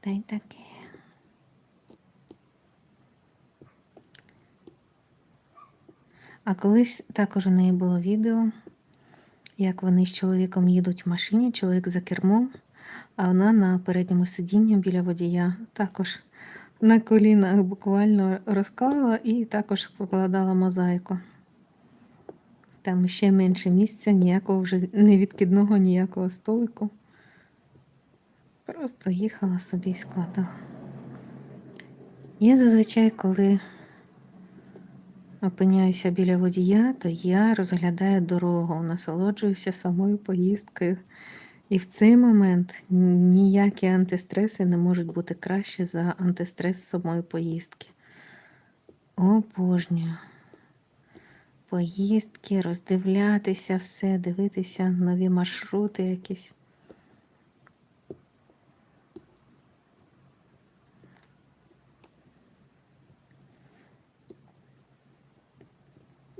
Та й таке. А колись також у неї було відео, як вони з чоловіком їдуть в машині, чоловік за кермом, а вона на передньому сидінні біля водія також на колінах буквально розклала і також складала мозаїку. Там ще менше місця, ніякого вже невідкидного, ніякого столику. Просто їхала собі і складала. Я зазвичай, коли опиняюся біля водія, то я розглядаю дорогу, насолоджуюся самою поїздкою. І в цей момент ніякі антистреси не можуть бути краще за антистрес самої поїздки. Обожнюю. Поїздки, роздивлятися все, дивитися нові маршрути якісь.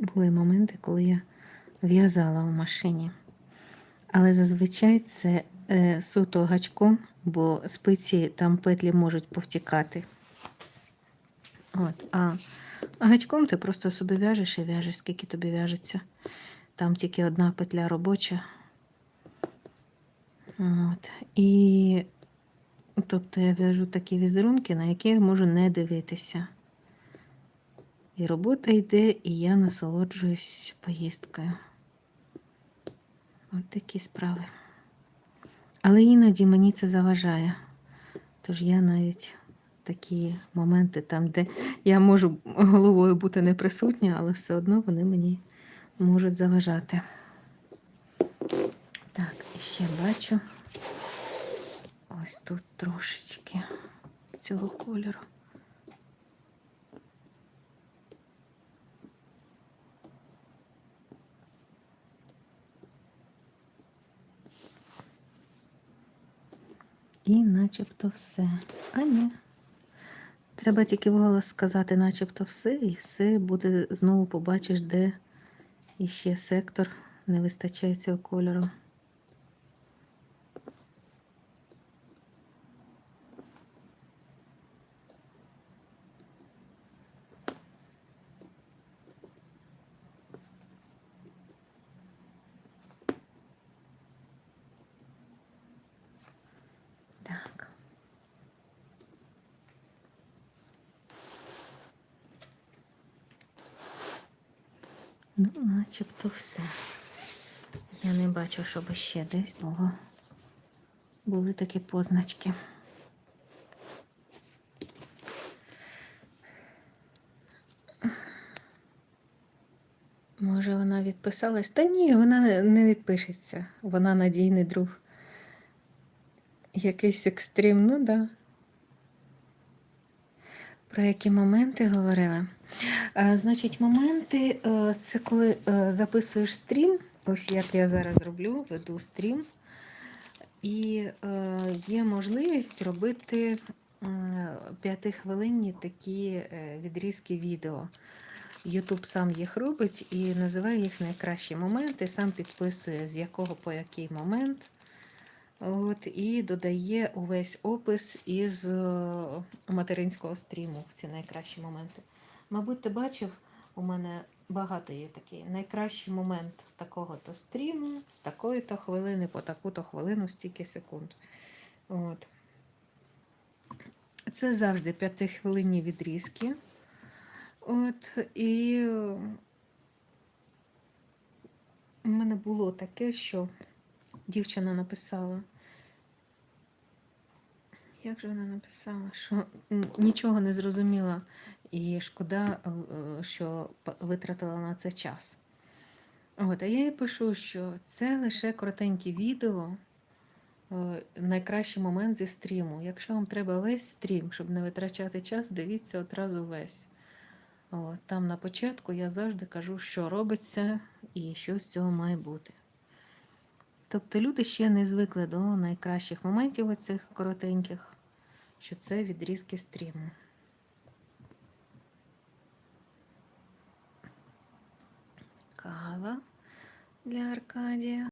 Були моменти, коли я в'язала в машині. Але зазвичай це е, суто гачком, бо спиці там петлі можуть повтікати. От, а гачком ти просто собі в'яжеш і в'яжеш, скільки тобі в'яжеться. Там тільки одна петля робоча. От. І тобто я в'яжу такі візерунки, на які я можу не дивитися. І робота йде, і я насолоджуюсь поїздкою. От такі справи. Але іноді мені це заважає. Тож я навіть такі моменти там, де я можу головою бути не присутня, але все одно вони мені можуть заважати. Так, і ще бачу ось тут трошечки цього кольору. І начебто все. А ні. Треба тільки вголос сказати, начебто все, і все буде знову побачиш, де іще сектор не вистачає цього кольору. Ну, начебто все. Я не бачу, щоб ще десь було. Були такі позначки. Може, вона відписалась? Та ні, вона не- відпишеться. Вона надійний друг. Якийсь екстрим, ну да. Про які моменти говорила? А, значить, моменти е, це коли е, записуєш стрім, ось як я зараз роблю, веду стрім, і е, є можливість робити е, п'ятихвилинні такі е, відрізки відео. Ютуб сам їх робить і називає їх найкращі моменти, сам підписує, з якого по який момент. От, І додає увесь опис із е, материнського стріму в ці найкращі моменти. Мабуть, ти бачив, у мене багато є такий найкращий момент такого-то стріму, з такої-то хвилини, по таку-то хвилину, стільки секунд. От. Це завжди п'ятихвилинні відрізки. От, і у мене було таке, що дівчина написала. Як же вона написала, що нічого не зрозуміла і шкода, е, що витратила на це час. От, а я їй пишу, що це лише коротенькі відео, е, найкращий момент зі стріму. Якщо вам треба весь стрім, щоб не витрачати час, дивіться одразу весь. От, там на початку я завжди кажу, що робиться і що з цього має бути. Тобто люди ще не звикли до найкращих моментів оцих коротеньких, що це відрізки стріму. Кава для Аркадія.